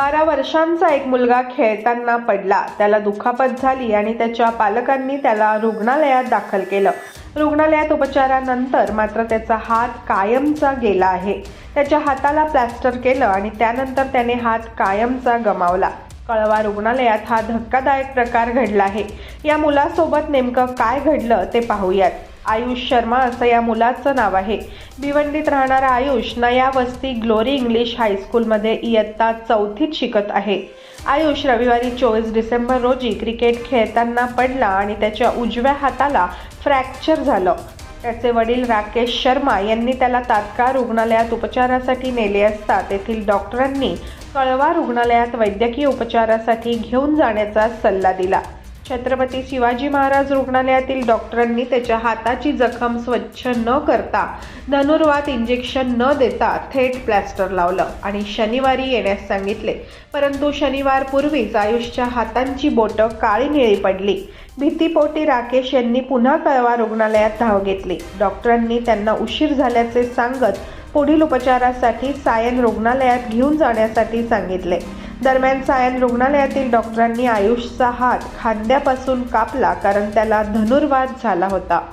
बारा वर्षांचा एक मुलगा खेळताना पडला. त्याला दुखापत झाली आणि त्याच्या पालकांनी त्याला रुग्णालयात दाखल केलं. रुग्णालयात उपचारानंतर मात्र त्याचा हात कायमचा गेला आहे. त्याच्या हाताला प्लॅस्टर केलं आणि त्यानंतर त्याने हात कायमचा गमावला. कळवा रुग्णालयात हा धक्कादायक प्रकार घडला आहे. या मुलासोबत नेमकं काय घडलं ते पाहूयात. आयुष शर्मा असं या मुलाचं नाव आहे. भिवंडीत राहणारा आयुष नया वस्ती ग्लोरी इंग्लिश हायस्कूलमध्ये इयत्ता चौथीत शिकत आहे. आयुष रविवारी चोवीस डिसेंबर रोजी क्रिकेट खेळताना पडला आणि त्याच्या उजव्या हाताला फ्रॅक्चर झालं. त्याचे वडील राकेश शर्मा यांनी त्याला तात्काळ रुग्णालयात उपचारासाठी नेले असता तेथील डॉक्टरांनी कळवा रुग्णालयात वैद्यकीय उपचारासाठी घेऊन जाण्याचा सल्ला दिला. छत्रपती शिवाजी महाराज रुग्णालयातील डॉक्टरांनी त्याच्या हाताची जखम स्वच्छ न करता धनुर्वात इंजेक्शन न देता थेट प्लॅस्टर लावलं आणि शनिवारी येण्यास सांगितले. परंतु शनिवारपूर्वीच आयुषच्या हातांची बोटं काळी निळी पडली. भीतीपोटी राकेश यांनी पुन्हा कळवा रुग्णालयात धाव घेतली. डॉक्टरांनी त्यांना उशीर झाल्याचे सांगत पुढील उपचारासाठी सायन रुग्णालयात घेऊन जाण्यासाठी सांगितले. दरम्यान सायन रुग्णालयातील डॉक्टरांनी आयुषचा हात खांद्यापासून कापला कारण त्याला धनुर्वात झाला होता.